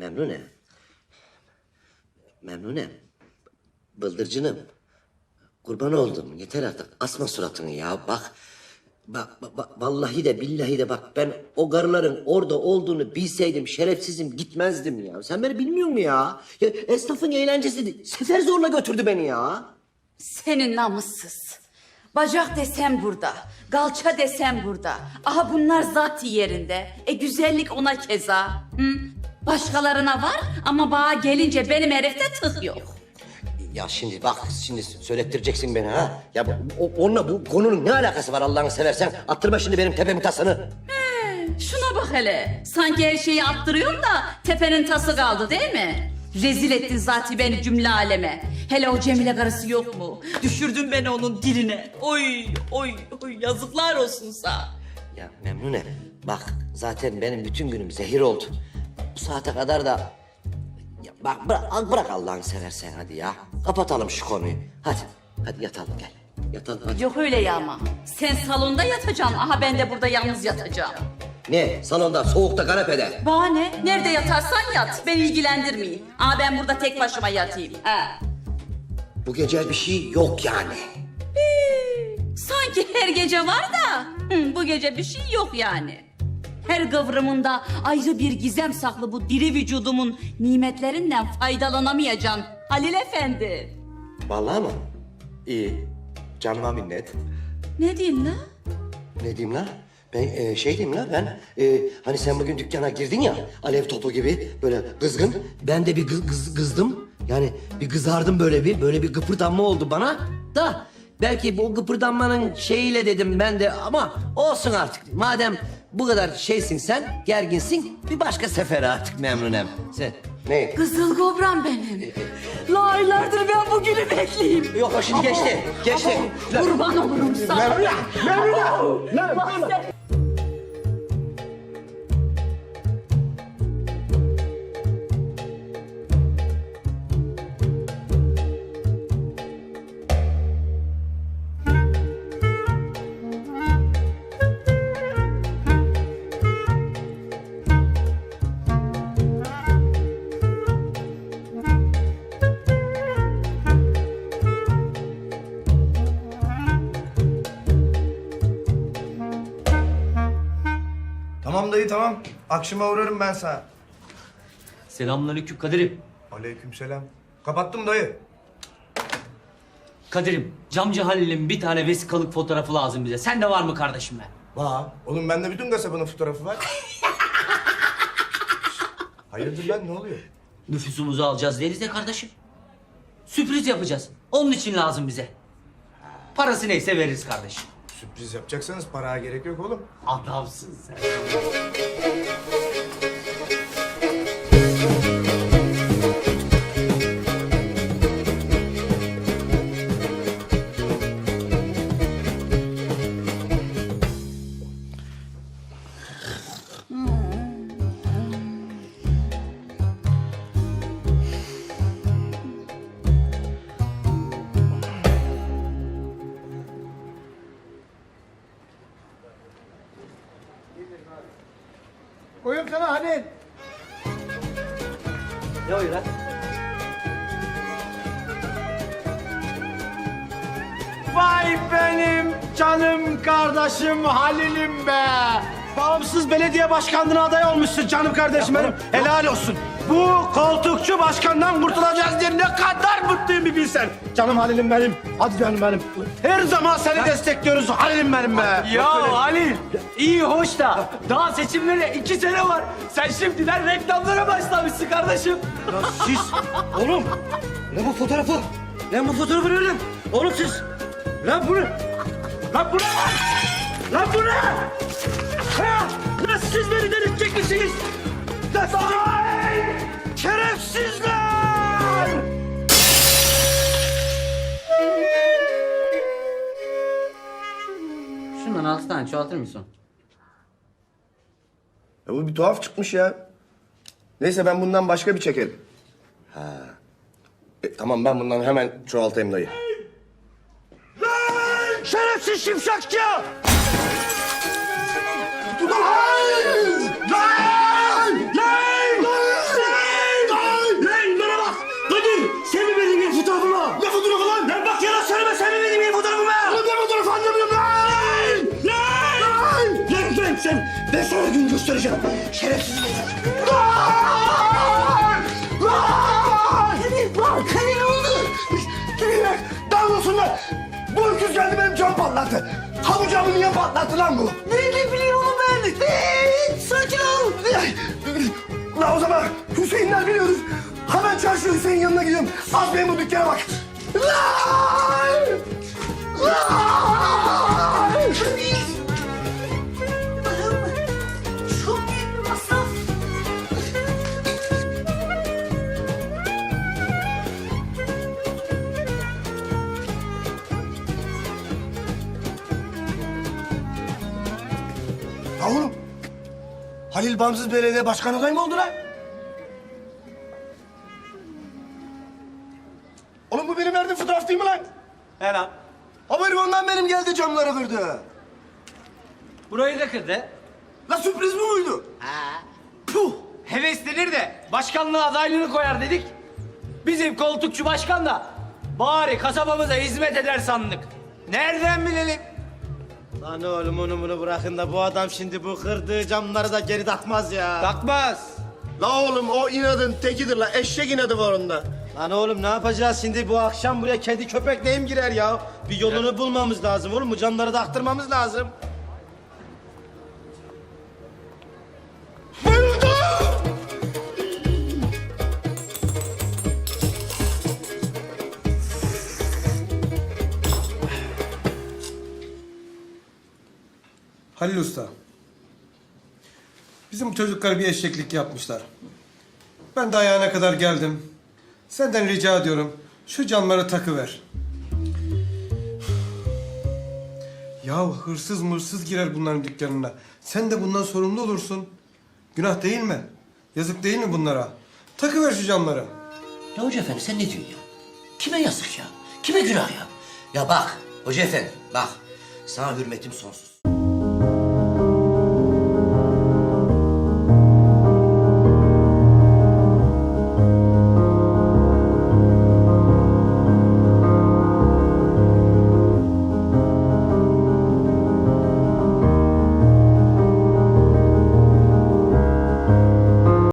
Memnune. Memnune. Bıldırcınım. Kurban oldum. Yeter artık. Asma suratını ya. Bak. Bak, bak, vallahi de billahi de bak ben o karıların orada olduğunu bilseydim şerefsizim gitmezdim ya. Sen beni bilmiyor musun ya? ya esnafın eğlencesi sefer zorla götürdü beni ya. Senin namussuz. Bacak desem burada, galça desem burada. Aha bunlar zat yerinde. E güzellik ona keza. Hı? Başkalarına var ama bağa gelince benim herifte tık yok. Ya şimdi bak şimdi söylettireceksin beni ha. Ya bu, o, onunla bu konunun ne alakası var Allah'ını seversen? Attırma şimdi benim tepemin tasını. Şuna bak hele. Sanki her şeyi attırıyorsun da tepenin tası kaldı değil mi? Rezil ettin zati beni cümle aleme. Hele o Cemile karısı yok mu? Düşürdün beni onun diline. Oy oy oy yazıklar olsun sana. Ya Memnune bak zaten benim bütün günüm zehir oldu. Bu saate kadar da... Ya bak bırak, bırak Allah'ını seversen hadi ya. Kapatalım şu konuyu. Hadi, hadi yatalım gel. Yatalım hadi. Yok öyle ya ama. Sen salonda yatacaksın. Aha ben de burada yalnız yatacağım. Ne? Salonda, soğukta, kanepede. Bana ne? Nerede yatarsan yat. Beni ilgilendirmeyin. Aa ben burada tek başıma yatayım. Ha. Bu gece bir şey yok yani. Sanki her gece var da hı, bu gece bir şey yok yani. Her kıvrımında ayrı bir gizem saklı bu diri vücudumun nimetlerinden faydalanamayacaksın Halil Efendi. Vallahi mı? İyi. Canıma minnet. Ne diyeyim la? Ne diyeyim la? Ben e, şey diyeyim la ben e, hani sen bugün dükkana girdin ya alev topu gibi böyle kızgın. Ben de bir kız, kız- kızdım. Yani bir kızardım böyle bir böyle bir gıpırdanma oldu bana da belki bu gıpırdanmanın şeyiyle dedim ben de ama olsun artık. Madem bu kadar şeysin sen gerginsin bir başka sefere artık memnunem. Sen ne? Kızıl kobram benim. La aylardır ben bugünü bekleyeyim. Yok o şimdi geçti. Geçti. Kurban olurum sana. Tamam dayı tamam. Akşama uğrarım ben sana. Selamünaleyküm Kadir'im. Aleykümselam. Kapattım dayı. Kadir'im, Camcı Halil'in bir tane vesikalık fotoğrafı lazım bize. Sende var mı kardeşim be? Va. Oğlum bende bütün kasabının fotoğrafı var. Hayırdır lan ne oluyor? Nüfusumuzu alacağız deriz de kardeşim. Sürpriz yapacağız. Onun için lazım bize. Parası neyse veririz kardeşim. Sürpriz yapacaksanız paraya gerek yok oğlum. Adamsın sen. Koyun sana hadi. Ne oluyor lan? Vay benim canım kardeşim Halil'im be. Bağımsız belediye başkanlığına aday olmuşsun canım kardeşim benim. Helal olsun. Bu koltukçu başkandan kurtulacağız diye ne kadar mutluyum bir bilsen. Canım Halil'im benim. Hadi canım benim. Her zaman seni destekliyoruz Halil'im benim be. Ya Halil iyi hoş da daha seçimlere iki sene var. Sen şimdiden reklamlara başlamışsın kardeşim. Ya siz oğlum Ne bu fotoğrafı? Ben bu fotoğrafı nereden? Oğlum siz. lan bunu lan bu ne lan? Lan bu ne? Ha? Lan siz beni delirtecek misiniz? Lan siz... Şerefsizler! Şundan altı tane çoğaltır mısın? Ya bu bir tuhaf çıkmış ya. Neyse ben bundan başka bir çekerim. Ha. E, tamam ben bundan hemen çoğaltayım dayı. Şerefsiz şimşakçı! Lan! Lan! olsunlar. Bu öküz geldi benim cam patlattı. Ha camı niye patlattı lan bu? Nerede bileyim onu ben? Saçal. La o zaman Hüseyinler biliyoruz. Hemen çarşı Hüseyin yanına gidiyorum. Az benim bu dükkana bak. Oğlum. Halil Bağımsız Belediye Başkanı adayı mı oldu lan? Oğlum bu benim verdiğim fotoğraf değil mi lan? He lan. Haberim ondan benim geldi camları kırdı. Burayı da kırdı. La sürpriz bu muydu? Puh! Heveslenir de başkanlığa adaylığını koyar dedik. Bizim koltukçu başkan da bari kasabamıza hizmet eder sandık. Nereden bilelim? Lan oğlum onu bunu bırakın da bu adam şimdi bu kırdığı camları da geri takmaz ya. Takmaz. La oğlum o inadın tekidir la. Eşek inadı var onda. Lan oğlum ne yapacağız şimdi bu akşam buraya kedi köpek neyim girer ya? Bir yolunu bulmamız lazım oğlum bu camları taktırmamız lazım. Halil Usta. Bizim çocuklar bir eşeklik yapmışlar. Ben de ayağına kadar geldim. Senden rica ediyorum. Şu camları takıver. Ya hırsız mırsız girer bunların dükkanına. Sen de bundan sorumlu olursun. Günah değil mi? Yazık değil mi bunlara? Takıver şu camları. Ya hoca efendi sen ne diyorsun ya? Kime yazık ya? Kime günah ya? Ya bak hoca efendi bak sana hürmetim sonsuz.